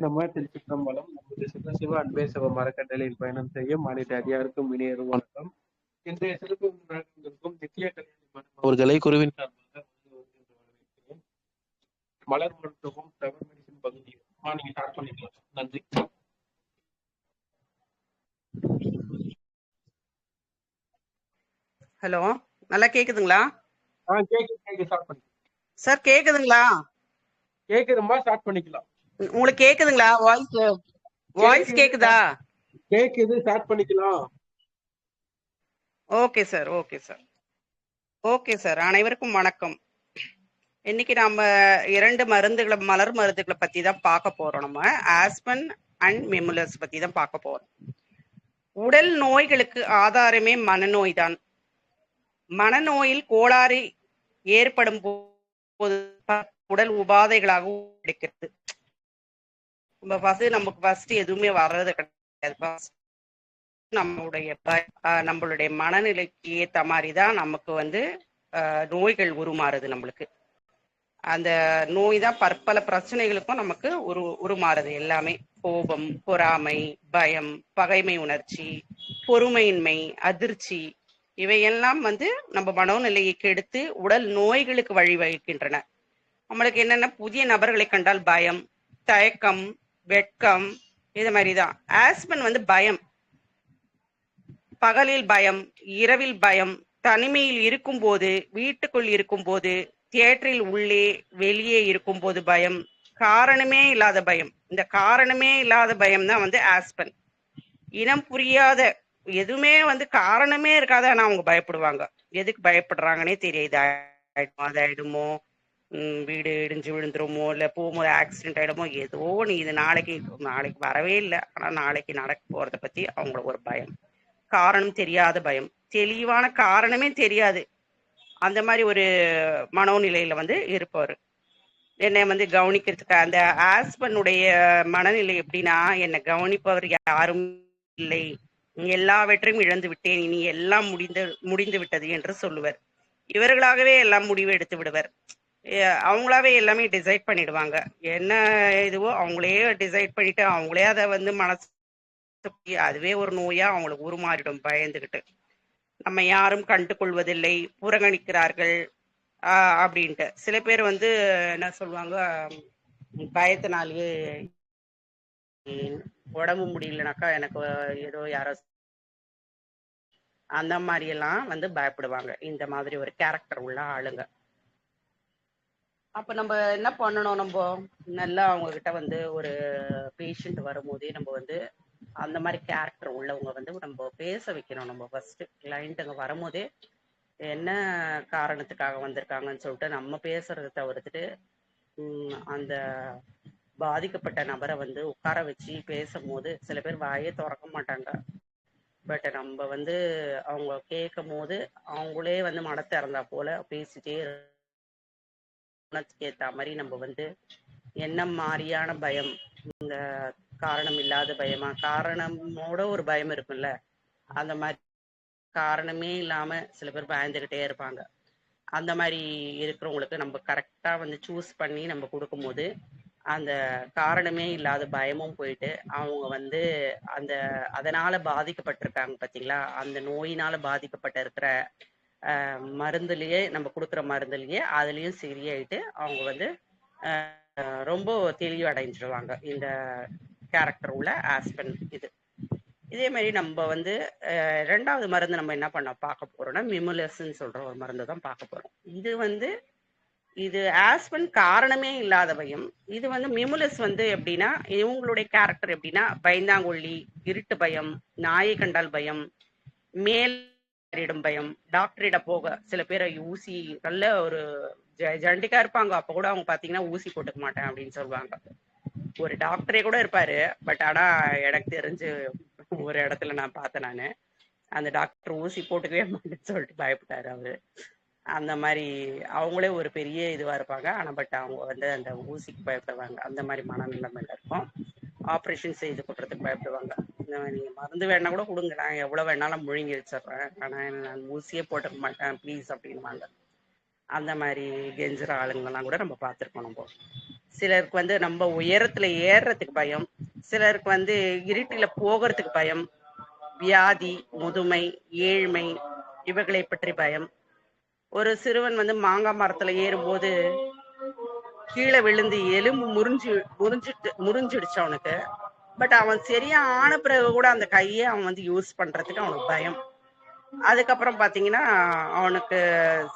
நம்ம திருச்சிற்றம்பலம் நமது சிவசிவ அன்பே சிவ மரக்கட்டளையில் பயணம் செய்யும் அனைத்து அடியாருக்கும் இனியரும் வணக்கம். இன்றைய சிறப்பு விருந்தினருக்கும் நித்திய கல்யாணி அவர்களை குருவின் சார்பாக மலர் மருத்துவம் டவர் மெடிசன் பகுதி நீங்க ஸ்டார்ட் பண்ணிக்கலாம் நன்றி. ஹலோ நல்லா கேக்குதுங்களா? ஆ கேக்குது கேக்குது ஸ்டார்ட் பண்ணி சார் கேக்குதுங்களா? கேக்குதுமா ஸ்டார்ட் பண்ணிக்கலாம். உங்களுக்கு கேக்குதுங்களா? வாய்ஸ் வாய்ஸ் கேக்குதா? கேக்குது ஸ்டார்ட் பண்ணிக்கலாம். Okay sir okay sir okay sir அனைவருக்கும் வணக்கம். இன்னைக்கு நாம இரண்டு மருந்துகளை மலர் மருந்துகளை பத்தி தான் பார்க்க போறோம் நம்ம. ஆஸ்பன் அண்ட் மெமுலஸ் பத்தி தான் பார்க்க போறோம். உடல் நோய்களுக்கு ஆதாரமே மனநோய் தான். மனநோயில் கோளாறு ஏற்படும் போது உடல் உபாதைகளாக கிடைக்கிறது நம்ம ஃபர்ஸ்ட் நமக்கு ஃபர்ஸ்ட் எதுவுமே வர்றது கிடையாது. நம்மளுடைய ஆஹ் நம்மளுடைய மனநிலைக்கு ஏத்த மாதிரி தான் நமக்கு வந்து ஆஹ் நோய்கள் உருமாறுது நம்மளுக்கு. அந்த நோய் தான் பற்பல பிரச்சனைகளுக்கும் நமக்கு உரு உருமாறுது எல்லாமே. கோபம் பொறாமை பயம் பகைமை உணர்ச்சி பொறுமையின்மை அதிர்ச்சி இவையெல்லாம் வந்து நம்ம மனோநிலையை கெடுத்து உடல் நோய்களுக்கு வழிவகுக்கின்றன. நம்மளுக்கு என்னென்ன புதிய நபர்களை கண்டால் பயம் தயக்கம் வெட்கம் இது மாதிரி தான் ஆஸ்பன் வந்து பயம். பகலில் பயம் இரவில் பயம். தனிமையில் இருக்கும்போது வீட்டுக்குள் இருக்கும்போது தியேட்டரில் உள்ளே வெளியே இருக்கும்போது பயம். காரணமே இல்லாத பயம். இந்த காரணமே இல்லாத பயம் தான் வந்து ஆஸ்பன் இனம் புரியாத எதுவுமே வந்து காரணமே இருக்காத ஆனா அவங்க பயப்படுவாங்க. எதுக்கு பயப்படுறாங்கன்னே தெரியுது. ஆயிடுமோ அதாயிடுமோ வீடு இடிஞ்சு விழுந்துருமோ இல்லை போகும்போது ஆக்சிடென்ட் ஆகிடுமோ ஏதோ நீ இது நாளைக்கு நாளைக்கு வரவே இல்லை. ஆனா நாளைக்கு நடக்க போறத பத்தி அவங்களுக்கு ஒரு பயம். காரணம் தெரியாத பயம். தெளிவான காரணமே தெரியாது. அந்த மாதிரி ஒரு மனோநிலையில் வந்து இருப்பார் என்னை வந்து கவனிக்கிறதுக்கு அந்த ஆஸ்பனுடைய மனநிலை எப்படின்னா என்னை கவனிப்பவர் யாரும் இல்லை. எல்லாவற்றையும் இழந்து விட்டேன். இனி எல்லாம் முடிந்து முடிந்து விட்டது என்று சொல்லுவர். இவர்களாகவே எல்லாம் முடிவு எடுத்து விடுவர். அவங்களாவே எல்லாமே டிசைட் பண்ணிடுவாங்க. என்ன இதுவோ அவங்களே டிசைட் பண்ணிட்டு அவங்களே அதை வந்து மனசு அதுவே ஒரு நோயா அவங்களுக்கு உருமாறிடும் பயந்துக்கிட்டு நம்ம யாரும் கண்டு கொள்வதில்லை புறக்கணிக்கிறார்கள் ஆஹ் அப்படின்ட்டு. சில பேர் வந்து என்ன சொல்லுவாங்க பயத்தினாலேயே உடம்பு முடியலனாக்கா எனக்கு ஏதோ யாரோ அந்த மாதிரி எல்லாம் வந்து பயப்படுவாங்க. இந்த மாதிரி ஒரு கேரக்டர் உள்ள ஆளுங்க. அப்ப நம்ம என்ன பண்ணணும்? நம்ம நல்லா அவங்க கிட்ட வந்து ஒரு பேஷண்ட் வரும்போதே நம்ம வந்து அந்த மாதிரி கேரக்டர் உள்ளவங்க வந்து நம்ம பேச வைக்கணும். நம்ம ஃபர்ஸ்ட் கிளைண்ட்டுங்க வரும்போதே என்ன காரணத்துக்காக வந்திருக்காங்கன்னு சொல்லிட்டு நம்ம பேசுறத தவிர்த்துட்டு அந்த பாதிக்கப்பட்ட நபரை வந்து உட்கார வச்சு பேசும்போது சில பேர் வாயே திறக்க மாட்டாங்க. பட் நம்ம வந்து அவங்க கேட்கும் போது அவங்களே வந்து மன திறந்தா போல பேசிட்டே குணத்துக்கு ஏத்த மாதிரி நம்ம வந்து என்ன மாதிரியான பயம் இந்த காரணம் இல்லாத பயமா? காரணமோட ஒரு பயம் இருக்கும்ல. அந்த மாதிரி காரணமே இல்லாம சில பேர் பயந்துகிட்டே இருப்பாங்க. அந்த மாதிரி இருக்கிறவங்களுக்கு நம்ம கரெக்டா வந்து சூஸ் பண்ணி நம்ம கொடுக்கும்போது அந்த காரணமே இல்லாத பயமும் போயிட்டு அவங்க வந்து அந்த அதனால பாதிக்கப்பட்டிருக்காங்க பாத்தீங்களா? அந்த நோயினால பாதிக்கப்பட்ட இருக்கிற மருந்துலயே நம்ம கொடுக்குற மருந்துலயே அதுலயும் சரியாயிட்டு அவங்க வந்து ரொம்ப தெளிவடைஞ்சிருவாங்க. இந்த கேரக்டர் உள்ள ஆஸ்பன் இது. இதே மாதிரி நம்ம வந்து ரெண்டாவது மருந்து நம்ம என்ன பண்ண பார்க்க போறோம்னா மிமுலஸ்ன்னு சொல்ற ஒரு மருந்து தான் பார்க்க போறோம். இது வந்து இது ஆஸ்பன் காரணமே இல்லாத பயம் இது வந்து மிமுலஸ் வந்து எப்படின்னா இவங்களுடைய கேரக்டர் எப்படின்னா பயந்தாங்கொல்லி இருட்டு பயம் நாயை கண்டால் பயம் மேல் ஏறிடும் பயம். டாக்டரிட போக சில பேர் ஊசி நல்ல ஒரு ஜெனடிக்கா இருப்பாங்க. அப்ப கூட அவங்க பாத்தீங்கன்னா ஊசி போட்டுக்க மாட்டேன் அப்படின்னு சொல்லுவாங்க. ஒரு டாக்டரே கூட இருப்பாரு. பட் ஆனா எனக்கு தெரிஞ்சு ஒரு இடத்துல நான் பார்த்தேன் நானு. அந்த டாக்டர் ஊசி போட்டுக்கவே மாட்டேன்னு சொல்லிட்டு பயப்பட்டாரு அவரு. அந்த மாதிரி அவங்களே ஒரு பெரிய இதுவா இருப்பாங்க. ஆனா பட் அவங்க வந்து அந்த ஊசிக்கு பயப்படுவாங்க. அந்த மாதிரி மனநிலைமையில இருக்கும். ஆப்ரேஷன் செய்து கொடுறதுக்கு பயப்படுவாங்க. இந்த நீங்க மருந்து வேணா கூட கொடுங்க. நான் எவ்வளவு வேணாலும் முழுங்கி வச்சிடுறேன். ஆனா நான் ஊசியே போட்டுக்க மாட்டேன். ப்ளீஸ் அப்படின்வாங்க அந்த மாதிரி கெஞ்சுற ஆளுங்கெல்லாம் கூட நம்ம பார்த்துருக்கோம் நம்ம. சிலருக்கு வந்து நம்ம உயரத்துல ஏறுறதுக்கு பயம். சிலருக்கு வந்து இருட்டில போகிறதுக்கு பயம். வியாதி முதுமை ஏழ்மை இவைகளை பற்றி பயம். ஒரு சிறுவன் வந்து மாங்காய் மரத்துல ஏறும்போது கீழே விழுந்து எலும்பு முறிஞ்சு முறிஞ்சிட்டு முறிஞ்சிடுச்சு அவனுக்கு. பட் அவன் சரியா ஆன பிறகு கூட அந்த கையை அவன் வந்து யூஸ் பண்றதுக்கு அவனுக்கு பயம். அதுக்கப்புறம் பாத்தீங்கன்னா அவனுக்கு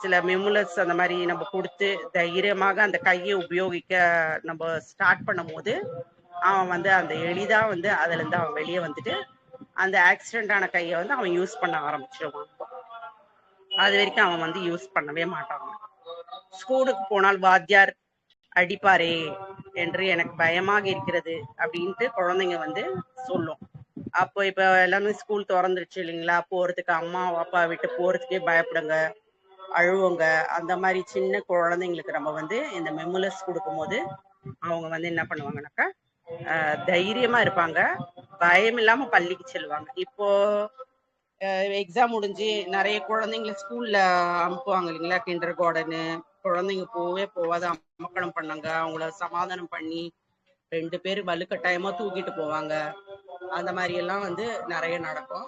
சில மெமுலஸ் அந்த மாதிரி நம்ம கொடுத்து தைரியமாக அந்த கையை உபயோகிக்க நம்ம ஸ்டார்ட் பண்ணும் போது அவன் வந்து அந்த எளிதா வந்து அதுல இருந்து அவன் வெளியே வந்துட்டு அந்த ஆக்சிடென்ட் ஆன கையை வந்து அவன் யூஸ் பண்ண ஆரம்பிச்சிருவான் அது வரைக்கும் அவன் வந்து யூஸ் பண்ணவே மாட்டான். ஸ்கூலுக்கு போனால் வாத்தியார் அடிப்பாரே என்று எனக்கு பயமாக இருக்கிறது அப்படின்ட்டு குழந்தைங்க வந்து சொல்லும். அப்போ இப்போ எல்லாமே ஸ்கூல் திறந்துருச்சு இல்லைங்களா? போகிறதுக்கு அம்மா அப்பா விட்டு போகிறதுக்கே பயப்படுங்க அழுவுங்க. அந்த மாதிரி சின்ன குழந்தைங்களுக்கு நம்ம வந்து இந்த மெமுலஸ் கொடுக்கும்போது அவங்க வந்து என்ன பண்ணுவாங்கன்னாக்கா தைரியமா இருப்பாங்க. பயம் இல்லாம பள்ளிக்கு செல்வாங்க இப்போ எக்ஸாம் முடிஞ்சு நிறைய குழந்தைங்களை ஸ்கூல்ல அனுப்புவாங்க இல்லைங்களா? கிண்டர் கார்டனு குழந்தைங்க போவே போவாத. அமக்கலம் பண்ணாங்க. அவங்கள சமாதானம் பண்ணி ரெண்டு பேர் வலுக்கட்டாயமா தூக்கிட்டு போவாங்க. அந்த மாதிரி எல்லாம் வந்து நிறைய நடக்கும்.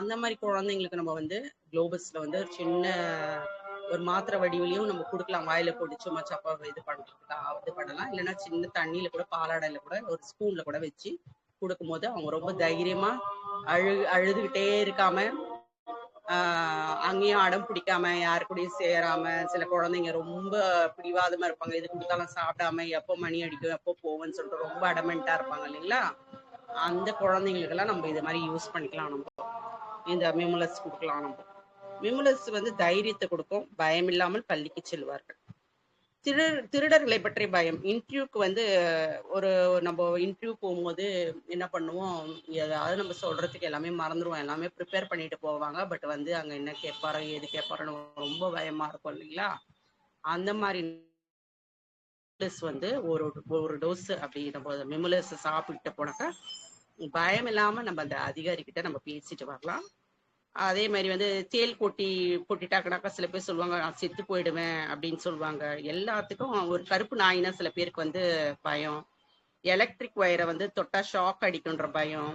அந்த மாதிரி குழந்தைங்களுக்கு நம்ம வந்து குளோபஸ்ல வந்து ஒரு சின்ன ஒரு மாத்திரை வடிவிலையும் நம்ம கொடுக்கலாம். வாயில போட்டு சும்மா சப்பா இது பண்றதுக்கு இது பண்ணலாம். இல்லைன்னா சின்ன தண்ணியில கூட பாலாடையில கூட ஒரு ஸ்பூன்ல கூட வச்சு கொடுக்கும் போது அவங்க ரொம்ப தைரியமா அழு அழுதுகிட்டே இருக்காம அங்கேயும் அடம் பிடிக்காம யாரு கூடயும் சேராம சில குழந்தைங்க ரொம்ப பிடிவாதமா இருப்பாங்க. எது கொடுத்தாலும் சாப்பிடாம எப்போ மணி அடிக்கும் எப்போ போவேன்னு சொல்லிட்டு ரொம்ப அடமெண்டா இருப்பாங்க இல்லைங்களா? அந்த குழந்தைங்களுக்கெல்லாம் நம்ம இது மாதிரி யூஸ் பண்ணிக்கலாம் நம்ம. இந்த மிமுலஸ் கொடுக்கலாம் நம்ம. மிமுலஸ் வந்து தைரியத்தை கொடுக்கும் பயம் இல்லாமல் பள்ளிக்கு செல்வார்கள். திரு திருடர்களை பற்றி பயம். இன்டர்வியூக்கு வந்து ஒரு நம்ம இன்டர்வியூ போகும்போது என்ன பண்ணுவோம்? ஏதாவது நம்ம சொல்றதுக்கு எல்லாமே மறந்துடுவோம் எல்லாமே ப்ரிப்பேர் பண்ணிட்டு போவாங்க. பட் வந்து அங்க என்ன கேட்பாரோ ஏது கேட்பாரோன்னு ரொம்ப பயமா இருக்கும் இல்லைங்களா? அந்த மாதிரி வந்து ஒரு ஒரு டோஸ் அப்படி நம்ம மெமுலஸ் சாப்பிட்டு போனாக்கா பயம் இல்லாம நம்ம அந்த அதிகாரி கிட்ட நம்ம பேசிட்டு வரலாம். அதே மாதிரி வந்து தேல் கொட்டி கொட்டிட்டாக்கனாக்கா சில பேர் சொல்லுவாங்க நான் செத்து போயிடுவேன் அப்படின்னு சொல்லுவாங்க. எல்லாத்துக்கும் ஒரு கருப்பு நாயினா சில பேருக்கு வந்து பயம். எலக்ட்ரிக் ஒயரை வந்து தொட்டா ஷாக் அடிக்குன்ற பயம்.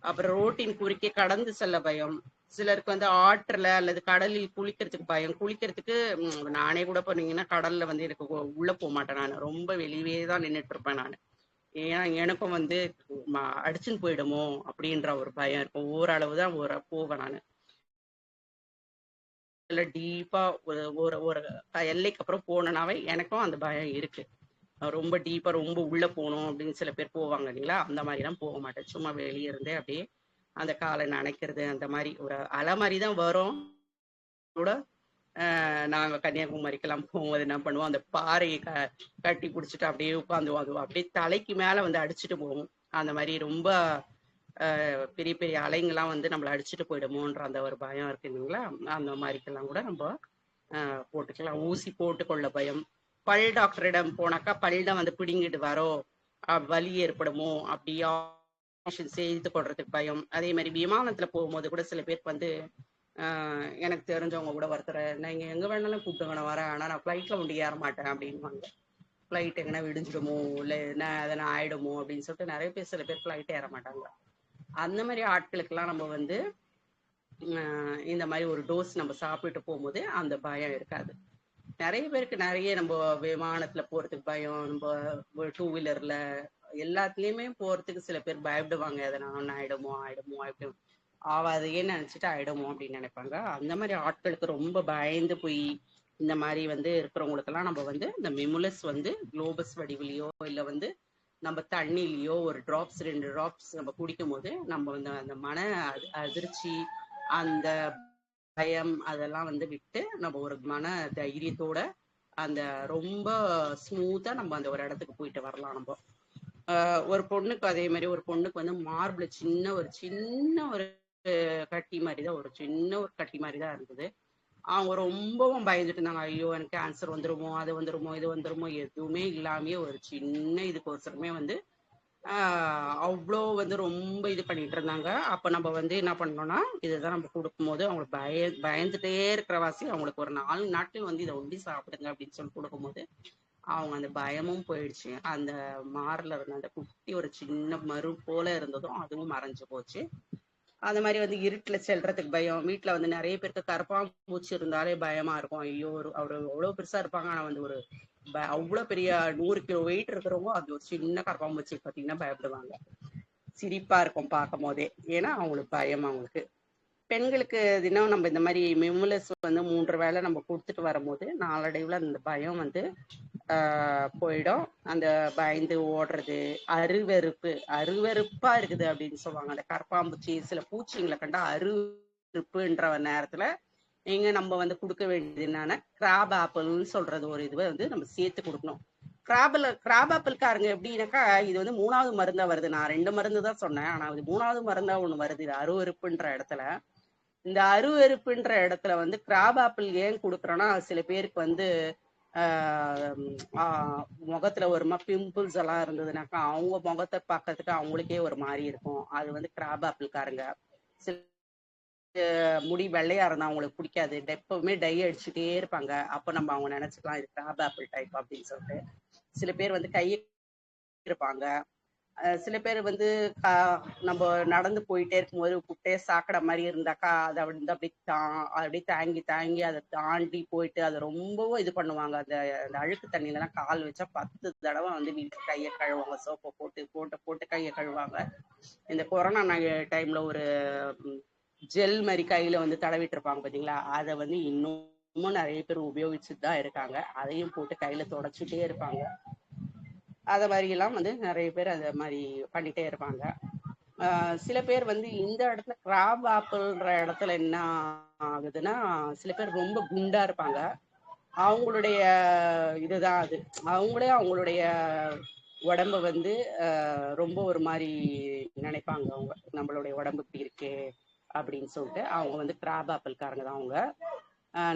அப்புறம் ரோட்டின் குறுக்கே கடந்து செல்ல பயம். சிலருக்கு வந்து ஆற்றுல அல்லது கடலில் குளிக்கிறதுக்கு பயம். குளிக்கிறதுக்கு நானே கூட போனீங்கன்னா கடல்ல வந்து எனக்கு உள்ள போக மாட்டேன் நான். ரொம்ப வெளியவே தான் நின்றுட்டு இருப்பேன் நான். ஏன்னா எனக்கும் வந்து அடிச்சுன்னு போயிடுமோ? அப்படின்ற ஒரு பயம் இருக்கும். ஓரளவு தான் ஒரு போவேன் நான். இல்ல டீப்பா ஒரு ஒரு ஒரு எல்லைக்கு அப்புறம் போனனாவே எனக்கும் அந்த பயம் இருக்கு. ரொம்ப டீப்பா ரொம்ப உள்ள போகணும் அப்படின்னு சில பேர் போவாங்க இல்லைங்களா? அந்த மாதிரி எல்லாம் போக மாட்டேன். சும்மா வெளியே இருந்தே அப்படியே அந்த காலை நனைக்கிறது அந்த மாதிரி ஒரு அலை மாதிரி தான் வரும். கூட நாங்கள் நாங்க கன்னியாகுமரிக்கெல்லாம் போகும்போது என்ன பண்ணுவோம்? அந்த பாறையை க கட்டி பிடிச்சிட்டு அப்படியே உட்காந்துவோம். அது அப்படியே தலைக்கு மேல வந்து அடிச்சுட்டு போகும். அந்த மாதிரி ரொம்ப பெரிய பெரிய அலைங்கெல்லாம் வந்து நம்மள அடிச்சுட்டு போயிடுமோன்ற அந்த ஒரு பயம் இருக்கு இல்லைங்களா? அந்த மாதிரிக்கெல்லாம் கூட நம்ம போட்டுக்கலாம். ஊசி போட்டுக்கொள்ள பயம். பல் டாக்டரிடம் போனாக்கா பல்லிடம் வந்து பிடுங்கிட்டு வரோ வலி ஏற்படுமோ அப்படியா செய்து கொள்றதுக்கு பயம். அதே மாதிரி விமானத்துல போகும்போது கூட சில பேருக்கு வந்து எனக்கு தெரிஞ்சவங்க கூட ஒருத்தர் நீங்க எங்க வேணாலும் கூப்பிட்டுங்க நான் வரேன். ஆனா நான் ஃபிளைட்ல ஒண்டி ஏற மாட்டேன். அப்படின்வாங்க ஃப்ளைட் எங்கன்னா விடிஞ்சிடுமோ? இல்ல என்ன எதனா ஆயிடுமோ? அப்படின்னு சொல்லிட்டு நிறைய பேர் சில பேர் ஃப்ளைட் ஏற மாட்டாங்க. அந்த மாதிரி ஆட்களுக்கெல்லாம் நம்ம வந்து ஆஹ் இந்த மாதிரி ஒரு டோஸ் நம்ம சாப்பிட்டு போகும்போது அந்த பயம் இருக்காது. நிறைய பேருக்கு நிறைய நம்ம விமானத்துல போறதுக்கு பயம் நம்ம டூ வீலர்ல எல்லாத்துலயுமே போறதுக்கு சில பேர் பயப்படுவாங்க. எதனா ஒண்ணு ஆயிடுமோ ஆயிடுமோ ஆயிடும். ஆவாதையே நினைச்சிட்டு ஆயிடுமோ அப்படின்னு நினைப்பாங்க. அந்த மாதிரி ஆட்களுக்கு ரொம்ப பயந்து போய் இந்த மாதிரி வந்து இருக்கிறவங்களுக்கெல்லாம் நம்ம வந்து இந்த மிமுலஸ் வந்து குளோபஸ் வடிவிலையோ இல்லை வந்து நம்ம தண்ணிலையோ ஒரு டிராப்ஸ் ரெண்டு டிராப்ஸ் நம்ம குடிக்கும் போது நம்ம வந்து அந்த மன அதிர்ச்சி அந்த பயம் அதெல்லாம் வந்து விட்டு நம்ம ஒரு மன தைரியத்தோட அந்த ரொம்ப ஸ்மூத்தா நம்ம அந்த ஒரு இடத்துக்கு போயிட்டு வரலாம் நம்ம. ஒரு பொண்ணுக்கு அதே மாதிரி ஒரு பொண்ணுக்கு வந்து மார்பிள் சின்ன ஒரு சின்ன ஒரு கட்டி மாதிரி தான் ஒரு சின்ன ஒரு கட்டி மாதிரி தான் இருந்தது. அவங்க ரொம்பவும் பயந்துட்டு இருந்தாங்க ஐயோ எனக்கு கேன்சர் வந்துருமோ அது வந்துருமோ இது வந்துருமோ எதுவுமே இல்லாமயே ஒரு சின்ன இதுக்கோசரமே வந்து அவ்வளோ வந்து ரொம்ப இது பண்ணிட்டு இருந்தாங்க அப்போ நம்ம வந்து என்ன பண்ணோம்னா இதுதான் நம்ம கொடுக்கும்போது அவங்களுக்கு பய பயந்துட்டே இருக்கிற வாசி அவங்களுக்கு ஒரு நாலு நாட்கள் வந்து இதை ஒண்டி சாப்பிடுங்க அப்படின்னு சொல்லி கொடுக்கும்போது அவங்க அந்த பயமும் போயிடுச்சு. அந்த மாரில் இருந்த அந்த குட்டி ஒரு சின்ன மறு போல இருந்ததும் அதுவும் மறைஞ்சு போச்சு. அந்த மாதிரி வந்து இருட்டில் செல்றதுக்கு பயம். வீட்டில் வந்து நிறைய பேருக்கு கரப்பாம்பூச்சி இருந்தாலே பயமா இருக்கும். ஐயோ ஒரு அவர் அவ்வளோ பெருசா இருப்பாங்க. ஆனால் வந்து ஒரு ப- பெரிய நூறு கிலோ வெயிட் இருக்கிறவங்க அது ஒரு சின்ன கரப்பாம்பூச்சி பார்த்தீங்கன்னா பயப்படுவாங்க. சிரிப்பா இருக்கும் பார்க்கும் போதே ஏன்னா அவங்களுக்கு பயம் அவங்களுக்கு. பெண்களுக்கு தினம் நம்ம இந்த மாதிரி மெமுலஸ் வந்து மூன்று வேளை நம்ம கொடுத்துட்டு வரும்போது நாளடைவில் அந்த பயம் வந்து போயிடும். அந்த பயந்து ஓடுறது அருவெறுப்பு அருவெறுப்பா இருக்குது அப்படின்னு சொல்லுவாங்க. அந்த கரப்பாம்பூச்சி சில பூச்சிங்களை கண்டா அருவெறுப்புன்ற நேரத்துல நீங்க நம்ம வந்து கொடுக்க வேண்டியது என்னன்னா கிராப் ஆப்பிள்னு சொல்றது ஒரு இதுவை வந்து நம்ம சேர்த்து கொடுக்கணும். கிராபில் கிராப் ஆப்பிள்காரங்க எப்படின்னாக்கா இது வந்து மூணாவது மருந்தா வருது. நான் ரெண்டு மருந்து தான் சொன்னேன். ஆனா இது மூணாவது மருந்தா ஒண்ணு வருது. இது அருவெறுப்புன்ற இடத்துல. இந்த அருவெறுப்புன்ற இடத்துல வந்து கிராப் ஆப்பிள் ஏன் கொடுக்குறோன்னா சில பேருக்கு வந்து முகத்துல ஒரு பிம்பிள்ஸ் எல்லாம் இருந்ததுனாக்கா அவங்க முகத்தை பார்க்கறதுக்கு அவங்களுக்கே ஒரு மாதிரி இருக்கும். அது வந்து கிராப் ஆப்பிள்காரங்க சில முடி வெள்ளையா இருந்தா அவங்களுக்கு பிடிக்காது. எப்பவுமே டை அடிச்சுட்டே இருப்பாங்க. அப்ப நம்ம அவங்க நினைச்சுக்கலாம் இது கிராப் ஆப்பிள் டைப் அப்படின்னு சொல்லிட்டு. சில பேர் வந்து கையை இருப்பாங்க. சில பேர் வந்து கா- நம்ம நடந்து போயிட்டே இருக்கும்போது குட்டையே சாக்கடை மாதிரி இருந்தாக்கா அதை வந்து அப்படி தா அப்படியே தாங்கி தாங்கி அதை தாண்டி போயிட்டு அதை ரொம்பவும் இது பண்ணுவாங்க. அந்த அந்த அழுக்கு தண்ணியிலலாம் கால் வச்சா பத்து தடவை வந்து வீட்டு கையை கழுவாங்க சோப்பை போட்டு போட்டு போட்டு கையை கழுவாங்க இந்த கொரோனா டைம்ல ஒரு ஜெல் மாதிரி கையில வந்து தடவிட்டு இருப்பாங்க பாத்தீங்களா? அதை வந்து இன்னமும் நிறைய பேர் உபயோகிச்சுட்டு தான் இருக்காங்க. அதையும் போட்டு கையில தொடச்சுட்டே இருப்பாங்க. அதை மாதிரிலாம் வந்து நிறைய பேர் அதை மாதிரி பண்ணிட்டே இருப்பாங்க. சில பேர் வந்து இந்த இடத்துல கிராப் ஆப்பிள்ன்ற இடத்துல என்ன ஆகுதுன்னா சில பேர் ரொம்ப குண்டா இருப்பாங்க. அவங்களுடைய இதுதான் அது. அவங்களே அவங்களுடைய உடம்ப வந்து ரொம்ப ஒரு மாதிரி நினைப்பாங்க அவங்க. நம்மளுடைய உடம்பு இப்படி இருக்கே அப்படின்னு சொல்லிட்டு அவங்க வந்து கிராப் ஆப்பிள்காரங்க தான் அவங்க.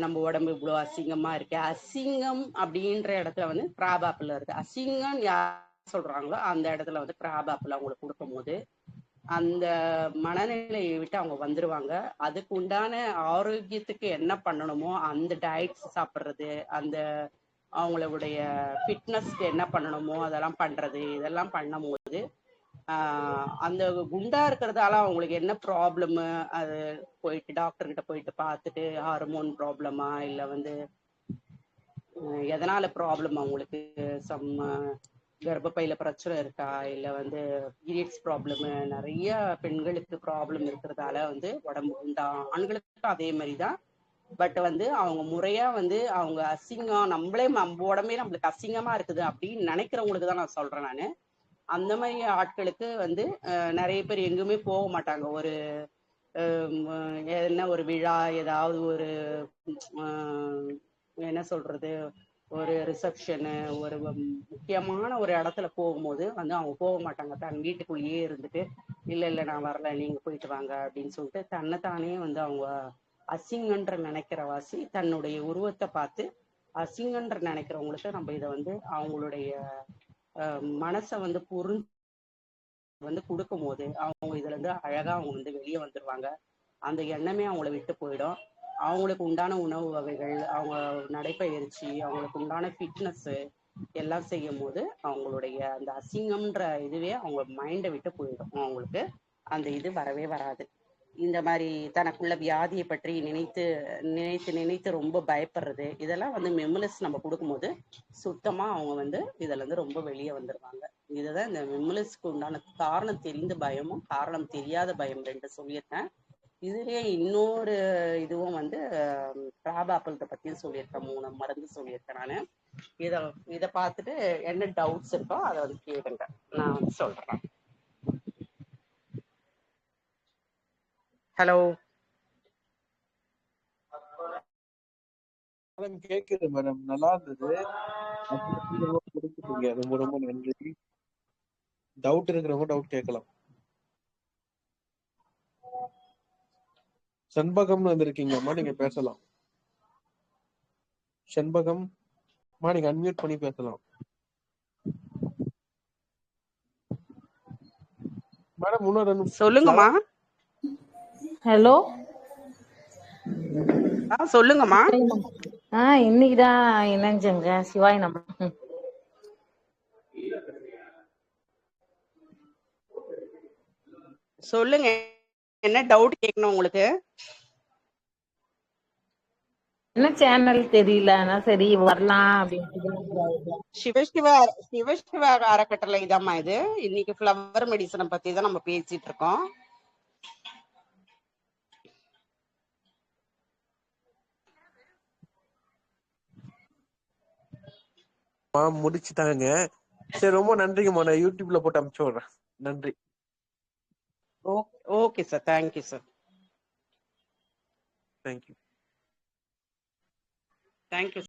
நம்ம உடம்பு இவ்வளோ அசிங்கமா இருக்கு. அசிங்கம் அப்படின்ற இடத்துல வந்து கிராப் ஆப்பிள் இருக்கு. அசிங்கம் யார் சொல்றாங்களோ அந்த இடத்துல வந்து கிராப் ஆப்பிள் அவங்களுக்கு கொடுக்கும்போது அந்த மனநிலையை விட்டு அவங்க வந்துருவாங்க. அதுக்கு உண்டான ஆரோக்கியத்துக்கு என்ன பண்ணணுமோ அந்த டயட்ஸ் சாப்பிட்றது அந்த அவங்களுடைய ஃபிட்னஸ்க்கு என்ன பண்ணணுமோ அதெல்லாம் பண்றது இதெல்லாம் பண்ணும்போது போது அந்த குண்டா இருக்கிறதால அவங்களுக்கு என்ன ப்ராப்ளம் அது போயிட்டு டாக்டர் கிட்ட போயிட்டு பார்த்துட்டு ஹார்மோன் ப்ராப்ளமா இல்ல வந்து எதனால ப்ராப்ளம் அவங்களுக்கு? சம் கர்ப்பப்பையில பிரச்சனை இருக்கா? இல்ல வந்து பீரியட்ஸ் ப்ராப்ளம் நிறைய பெண்களுக்கு ப்ராப்ளம் இருக்கிறதால வந்து உடம்பு குண்டா? ஆண்களுக்கும் அதே மாதிரி தான் பட் வந்து அவங்க முறையா வந்து அவங்க அசிங்கம் நம்மளே நம்ம உடம்பே நம்மளுக்கு அசிங்கமா இருக்குது அப்படின்னு நினைக்கிறவங்களுக்கு தான் நான் சொல்றேன் நான். அந்த மாதிரி ஆட்களுக்கு வந்து நிறைய பேர் எங்குமே போக மாட்டாங்க. ஒரு என்ன ஒரு விழா ஏதாவது ஒரு என்ன சொல்றது ஒரு ரிசப்ஷனு ஒரு முக்கியமான ஒரு இடத்துல போகும்போது வந்து அவங்க போக மாட்டாங்க. தன் வீட்டுக்குள்ளேயே இருந்துட்டு இல்லை இல்லை நான் வரல நீங்கள் போயிட்டு வாங்க அப்படின்னு சொல்லிட்டு தன்னைத்தானே வந்து அவங்க அசிங்கன்ற நினைக்கிற வாசி தன்னுடைய உருவத்தை பார்த்து அசிங்கன்ற நினைக்கிறவங்களுக்கு நம்ம இதை வந்து அவங்களுடைய மனசை வந்து புரிஞ்சு வந்து கொடுக்கும் போது அவங்க இதுல இருந்து அழகா அவங்க வந்து வெளியே வந்துருவாங்க. அந்த எண்ணமே அவங்கள விட்டு போயிடும். அவங்களுக்கு உண்டான உணவு வகைகள் அவங்க நடைப்பயிற்சி அவங்களுக்கு உண்டான ஃபிட்னஸ் எல்லாம் செய்யும் போது அவங்களுடைய அந்த அசிங்கம்ன்ற இதுவே அவங்க மைண்டை விட்டு போயிடும். அவங்களுக்கு அந்த இது வரவே வராது. இந்த மாதிரி தனக்குள்ள வியாதியை பற்றி நினைத்து நினைத்து நினைத்து ரொம்ப பயப்படுறது இதெல்லாம் வந்து மெமுலஸ் நம்ம கொடுக்கும்போது சுத்தமா அவங்க வந்து இதுல இருந்து ரொம்ப வெளியே வந்துருவாங்க. இதுதான் இந்த மெமுலஸ்க்கு உண்டான காரணம் தெரிந்த பயமும் காரணம் தெரியாத பயம் ரெண்டு சொல்லியிருக்கேன். இதுலயே இன்னொரு இதுவும் வந்து கிராபாப்பிள்கிட்ட பத்தியும் சொல்லியிருக்கேன் மூணு மருந்து சொல்லியிருக்கேன் நானு. இதை இதை பார்த்துட்டு என்ன டவுட்ஸ் இருக்கோ அதை வந்து கேளுங்க. நான் வந்து சொல்றேன். ஹலோ மேடம் கேக்குது மேடம் நல்லா இருந்தது. கொடுத்துட்டீங்க ரொம்ப ரொம்ப நன்றி. டவுட் இருக்கிறவங்க டவுட் கேட்கலாம் செண்பகம்னு வந்திருக்கீங்கம்மா நீங்க பேசலாம். செண்பகம் மா நீங்க அன்மியூட் பண்ணி பேசலாம். மேடம் இன்னும் ரெண்டு சொல்லுங்கம்மா. ஹலோ சொல்லுங்கம்மா. ஆ இன்னைக்குதான் இணைஞ்சங்க சிவாய் நம்ம சொல்லுங்க என்ன டவுட் கேக்கணும் உங்களுக்கு? என்ன சேனல் தெரியல சரி வரலாம் அப்படின்னு சிவசிவ சிவசிவ அறக்கட்டளை இதாம்மா இது. இன்னைக்கு ஃப்ளவர் மெடிசனை பத்தி தான் நம்ம பேசிட்டு இருக்கோம். முடிச்சுட்டாங்க சரி ரொம்ப நன்றிங்கம்மா நான் யூடியூப்ல போட்டு அனுப்பிச்சு விடுறேன். நன்றி. Okay okay sir. Thank you sir thank you thank you